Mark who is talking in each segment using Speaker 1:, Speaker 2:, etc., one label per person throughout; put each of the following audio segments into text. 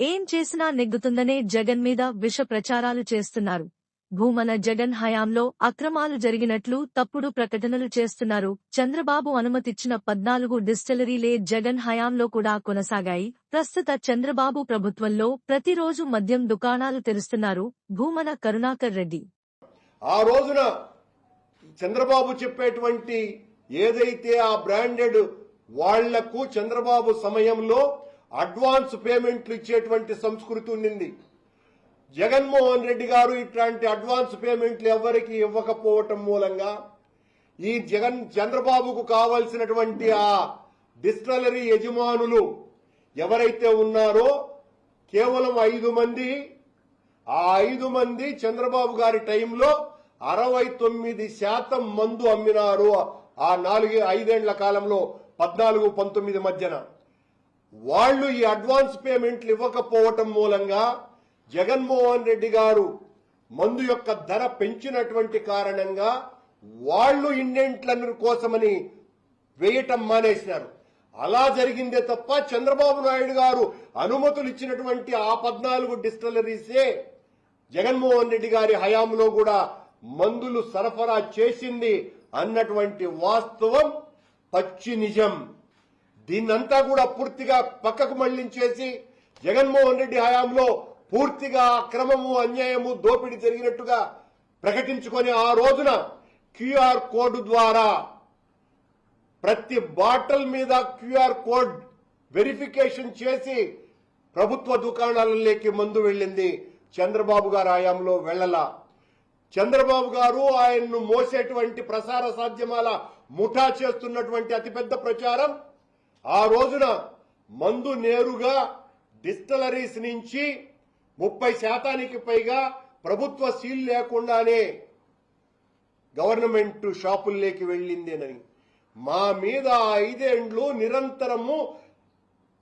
Speaker 1: ఏం చేసినా నెగ్గుతుందనే జగన్ మీద విష ప్రచారాలు చేస్తున్నారు. భూమన జగన్ హయాంలో అక్రమాలు జరిగినట్లు తప్పుడు ప్రకటనలు చేస్తున్నారు. చంద్రబాబు అనుమతిచ్చిన పద్నాలుగు డిస్టిలరీలే జగన్ హయాంలో కూడా కొనసాగాయి. ప్రస్తుత చంద్రబాబు ప్రభుత్వంలో ప్రతిరోజు మద్యం దుకాణాలు తెరుస్తున్నారు భూమన కరుణాకర్ రెడ్డి.
Speaker 2: ఆ రోజున చంద్రబాబు చెప్పేటువంటి ఏదైతే ఆ బ్రాండెడ్ వాళ్ళకు చంద్రబాబు సమయంలో అడ్వాన్స్ పేమెంట్లు ఇచ్చేటువంటి సంస్కృతి ఉండింది. జగన్మోహన్ రెడ్డి గారు ఇట్లాంటి అడ్వాన్స్ పేమెంట్లు ఎవరికి ఇవ్వకపోవటం మూలంగా ఈ జగన్ చంద్రబాబుకు కావలసినటువంటి ఆ డిస్టిలరీ యజమానులు ఎవరైతే ఉన్నారో కేవలం ఐదు మంది ఆ ఐదు మంది చంద్రబాబు గారి టైంలో అరవై తొమ్మిది శాతం మందు అమ్మినారు ఆ నాలుగు ఐదేళ్ళ కాలంలో పద్నాలుగు పంతొమ్మిది మధ్యన. వాళ్ళు ఈ అడ్వాన్స్ పేమెంట్లు ఇవ్వకపోవటం మూలంగా జగన్మోహన్ రెడ్డి గారు మందు యొక్క ధర పెంచినటువంటి కారణంగా వాళ్ళు ఇండెంట్లను కోసమని వేయటం మానేసినారు. అలా జరిగిందే తప్ప చంద్రబాబు నాయుడు గారు అనుమతులు ఇచ్చినటువంటి ఆ పద్నాలుగు డిస్టిలరీసే జగన్మోహన్ రెడ్డి గారి హయాంలో కూడా మందులు సరఫరా చేసింది అన్నటువంటి వాస్తవం పచ్చి నిజం. దీన్నంతా కూడా పూర్తిగా పక్కకు మళ్ళించేసి జగన్మోహన్ రెడ్డి హయాంలో పూర్తిగా అక్రమము అన్యాయము దోపిడీ జరిగినట్టుగా ప్రకటించుకొని ఆ రోజున క్యూఆర్ కోడ్ ద్వారా ప్రతి బాటిల్ మీద క్యూఆర్ కోడ్ వెరిఫికేషన్ చేసి ప్రభుత్వ దుకాణాలలోకి మందు వెళ్ళింది చంద్రబాబు గారు హయాంలో వెళ్ళలా. చంద్రబాబు గారు ఆయన్ను మోసేటువంటి ప్రసార సాధ్యమాల ముఠా చేస్తున్నటువంటి అతిపెద్ద ప్రచారం ఆ రోజున మందు నేరుగా డిస్టలరీస్ నుంచి ముప్పై శాతానికి పైగా ప్రభుత్వ సీల్ లేకుండానే గవర్నమెంట్ షాపుల్లోకి వెళ్ళిందేనని. మా మీద ఐదేండ్లు నిరంతరము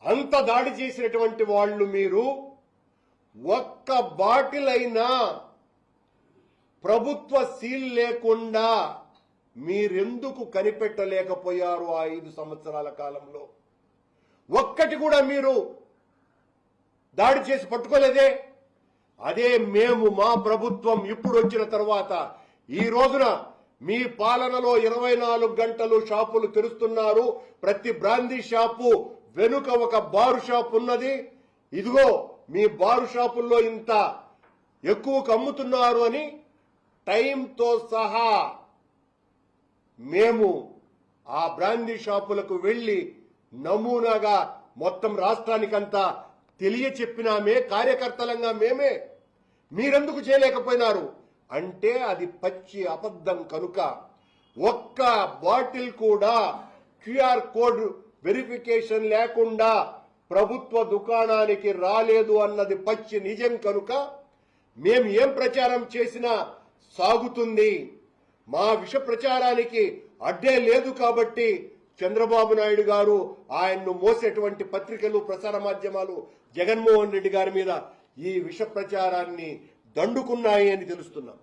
Speaker 2: అంత దాడి చేసినటువంటి వాళ్ళు మీరు ఒక్క బాటిల్ అయినా ప్రభుత్వ సీల్ లేకుండా మీరెందుకు కనిపెట్టలేకపోయారు ఆ ఐదు సంవత్సరాల కాలంలో? ఒక్కటి కూడా మీరు దాడి చేసి పట్టుకోలేదే? అదే మేము మా ప్రభుత్వం ఇప్పుడు వచ్చిన తర్వాత ఈ రోజున మీ పాలనలో ఇరవై నాలుగు గంటలు షాపులు తెరుస్తున్నారు. ప్రతి బ్రాందీ షాపు వెనుక ఒక బారు షాప్ ఉన్నది. ఇదిగో మీ బారు షాపుల్లో ఇంత ఎక్కువ అమ్ముతున్నారు అని టైంతో సహా మేము ఆ బ్రాందీ షాపులకు వెళ్ళి నమూనాగా మొత్తం రాష్ట్రానికంతా తెలియచెప్పినామే కార్యకర్తలంగా మేమే. మీరెందుకు చేయలేకపోయినారు? అంటే అది పచ్చి అబద్ధం కనుక. ఒక్క బాటిల్ కూడా క్యూఆర్ కోడ్ వెరిఫికేషన్ లేకుండా ప్రభుత్వ దుకాణానికి రాలేదు అన్నది పచ్చి నిజం కనుక మేము ఏం ప్రచారం చేసినా సాగుతుంది. మా విష ప్రచారానికి అడ్డే లేదు కాబట్టి చంద్రబాబు నాయుడు గారు ఆయన్ను మోసేటువంటి పత్రికలు ప్రసార మాధ్యమాలు జగన్మోహన్ రెడ్డి గారి మీద ఈ విష ప్రచారాన్ని దండుకున్నాయి అని తెలుస్తున్నాం.